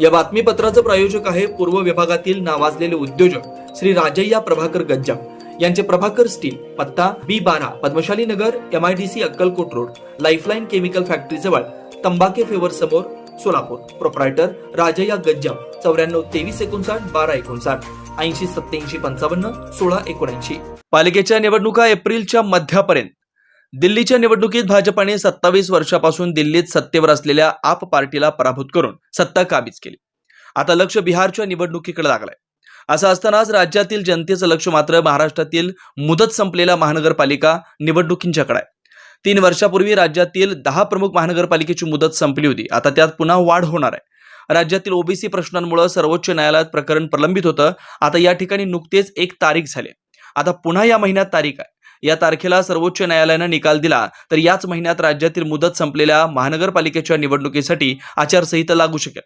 या बातमीपत्राचं प्रायोजक आहे पूर्व विभागातील नावाजलेले उद्योजक श्री राजय्या प्रभाकर गज्जा यांचे प्रभाकर स्टील पत्ता बी बारा Padmashali Nagar M I D C Akkalkot road lifeline chemical factory जवळ तंबाके फेवर समोर सोलापूर. प्रोप्रायटर राजय्या गज्जा चौऱ्याण्णव तेवीस एकोणसाठ बारा एकोणसाठ ऐंशी सत्याऐंशी पंचावन्न सोळा एकोणऐंशी. पालिकेच्या निवडणुका एप्रिलच्या मध्यापर्यंत. दिल्लीच्या निवडणुकीत भाजपाने सत्तावीस वर्षापासून दिल्लीत सत्तेवर असलेल्या आप पार्टीला पराभूत करून सत्ता काबीज केली. आता लक्ष बिहारच्या निवडणुकीकडे लागलंय. असं असतानाच राज्यातील जनतेचं लक्ष मात्र महाराष्ट्रातील मुदत संपलेल्या महानगरपालिका निवडणुकींच्याकडे आहे. तीन वर्षापूर्वी राज्यातील दहा प्रमुख महानगरपालिकेची मुदत संपली होती. आता त्यात पुन्हा वाढ होणार आहे. राज्यातील ओबीसी प्रश्नांमुळे सर्वोच्च न्यायालयात प्रकरण प्रलंबित होतं. आता या ठिकाणी नुकतेच एक तारीख झाली आता पुन्हा या महिन्यात तारीख आहे. या तारखेला सर्वोच्च न्यायालयानं निकाल दिला. तर याच महिन्यात राज्यातील मुदत संपलेल्या महानगरपालिकेच्या निवडणुकीसाठी आचारसंहिता लागू शकेल.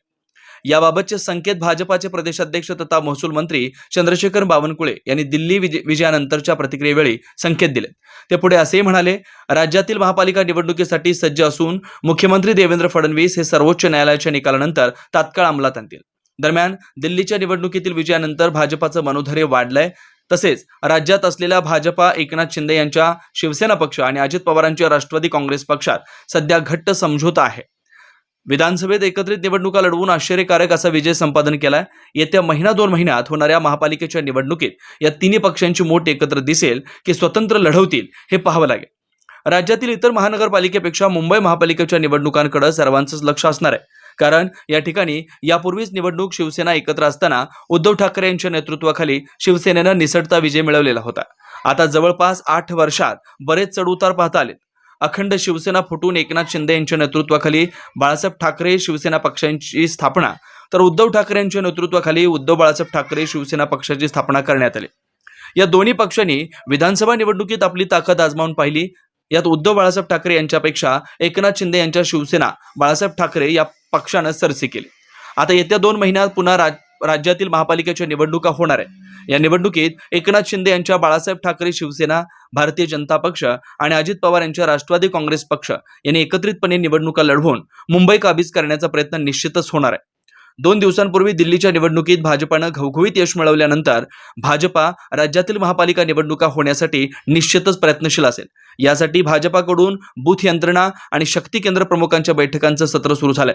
याबाबतचे संकेत भाजपाचे प्रदेशाध्यक्ष तथा महसूल मंत्री चंद्रशेखर बावनकुळे यांनी दिल्ली विजयानंतरच्या प्रतिक्रियेवेळी संकेत दिले. ते पुढे असेही म्हणाले राज्यातील महापालिका निवडणुकीसाठी सज्ज असून मुख्यमंत्री देवेंद्र फडणवीस हे सर्वोच्च न्यायालयाच्या निकालानंतर तात्काळ अंमलात आणतील. दरम्यान दिल्लीच्या निवडणुकीतील विजयानंतर भाजपाचं मनोधैर्य वाढलंय. तसेच राज्यात असलेल्या भाजपा एकनाथ शिंदे यांच्या शिवसेना पक्ष आणि अजित पवारांच्या राष्ट्रवादी काँग्रेस पक्षात सध्या घट्ट समझोता आहे. विधानसभेत एकत्रित निवडणुका लढवून आश्चर्यकारक असा विजय संपादन केलाय. येत्या महिना दोन महिन्यात होणाऱ्या महापालिकेच्या निवडणुकीत या तिन्ही पक्षांची मोठ एकत्र दिसेल की स्वतंत्र लढवतील हे पाहावं लागेल. राज्यातील इतर महानगरपालिकेपेक्षा मुंबई महापालिकेच्या निवडणुकांकडे सर्वांचंच लक्ष असणार आहे. कारण या ठिकाणी यापूर्वीच निवडणूक शिवसेना एकत्र असताना उद्धव ठाकरे यांच्या नेतृत्वाखाली शिवसेनेनं निसटता विजय मिळवलेला होता. आता जवळपास आठ वर्षात बरेच चढउतार पाहता आले अखंड शिवसेना फुटून एकनाथ शिंदे यांच्या नेतृत्वाखाली बाळासाहेब ठाकरे शिवसेना पक्षांची स्थापना तर उद्धव ठाकरे यांच्या नेतृत्वाखाली उद्धव बाळासाहेब ठाकरे शिवसेना पक्षाची स्थापना करण्यात आली. या दोन्ही पक्षांनी विधानसभा निवडणुकीत आपली ताकद आजमावून पाहिली. यात उद्धव बाळासाहेब ठाकरे यांच्यापेक्षा एकनाथ शिंदे यांच्या शिवसेना बाळासाहेब ठाकरे या पक्षानं सरसी केली. आता येत्या दोन महिन्यात पुन्हा राज राज्यातील महापालिकेच्या निवडणुका होणार आहेत. या निवडणुकीत एकनाथ शिंदे यांच्या बाळासाहेब ठाकरे शिवसेना भारतीय जनता पक्ष आणि अजित पवार यांच्या राष्ट्रवादी काँग्रेस पक्ष यांनी एकत्रितपणे निवडणुका लढवून मुंबई काबीज करण्याचा प्रयत्न निश्चितच होणार आहे. दोन दिवसांपूर्वी दिल्लीच्या निवडणुकीत भाजपानं घवघवीत यश मिळवल्यानंतर भाजपा राज्यातील महापालिका निवडणुका होण्यासाठी निश्चितच प्रयत्नशील असेल. यासाठी भाजपाकडून बूथ यंत्रणा आणि शक्ती केंद्र प्रमुखांच्या बैठकांचं सत्र सुरू झालंय.